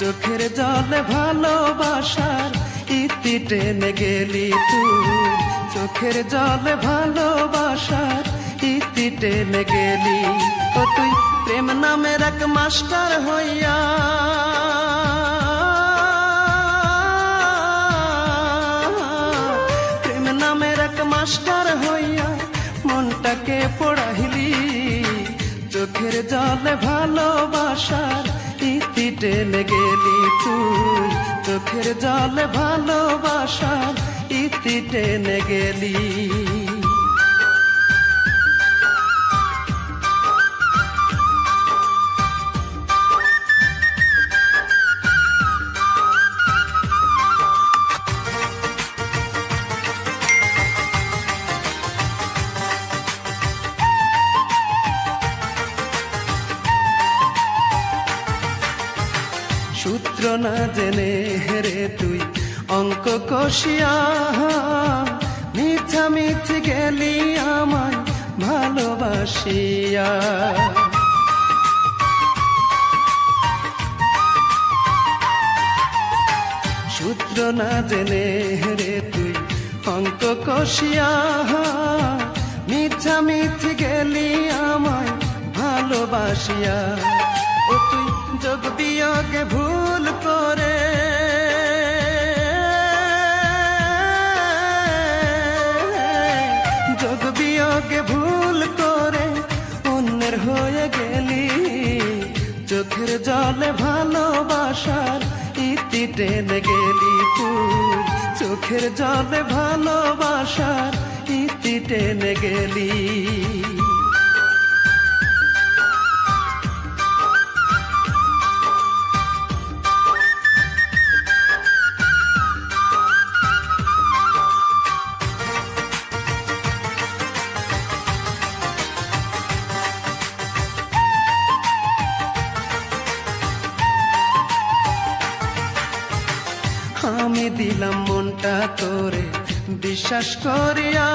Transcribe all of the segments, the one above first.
চোখের জলে ভালোবাসার ইতি টেনে গেলি তুই। চোখের জলে ভালোবাসার ইতি টেনে গেলি। ও তুই প্রেম নামের এক মাস্টার হইয়া। প্রেম নামের এক মাস্টার হইয়া মনটাকে পড়াইলি। চোখের জলে ভালোবাসার টেনে গেলি তুই চোখের জলে ভালোবাসা ইতি টেনে গেলি। সূত্র না জেনে হেরে তুই। অঙ্ক কষিয়া মিথ্যা মিথ্যে গেলি আমায় ভালোবাসিয়া। সূত্র না জেনে হেরে তুই। অঙ্ক কষিয়া মিথ্যা মিথ্যে গেলি আমায় ভালোবাসিয়া। ও তুই যোগ বিয়োগে ভুল বিয়োগে ভুল করে অন্যের হয়ে গেলি। চোখের জলে ভালোবাসার ইতি টেনে গেলি তুই। চোখের জলে ভালোবাসার ইতি টেনে গেলি। আমি দিলাম মনটা তোরে। বিশ্বাস করিয়া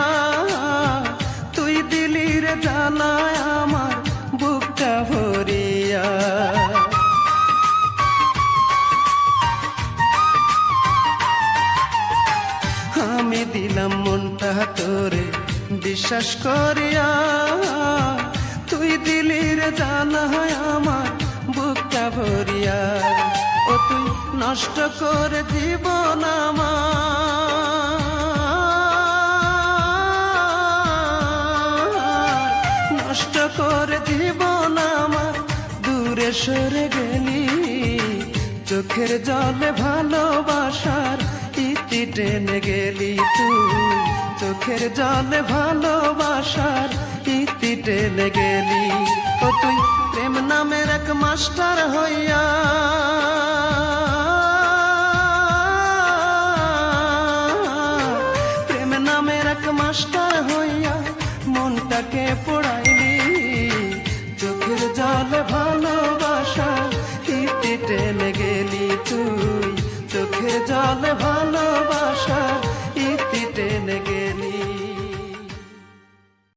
তুই দিলি রে জানায় আমার বুকটা ভরিয়া। আমি দিলাম মনটা তোরে। বিশ্বাস করিয়া তুই দিলি রে জানায় আমার বুকটা ভরিয়া। ও তুই নষ্ট করে জীবন আমার। নষ্ট করে জীবন আমার। দূরে সরে গেলি। চোখের জলে ভালোবাসার ইতি টেনে গেলি তুই। চোখের জলে ভালোবাসার ইতি টেনে গেলি। ও তুই প্রেম নামের এক মাস্টার হইয়া মনটাকে পড়াইলি। চোখের জল ভালোবাসা ইতি টেনে গেলি তুই। চোখের জলে ভালোবাসা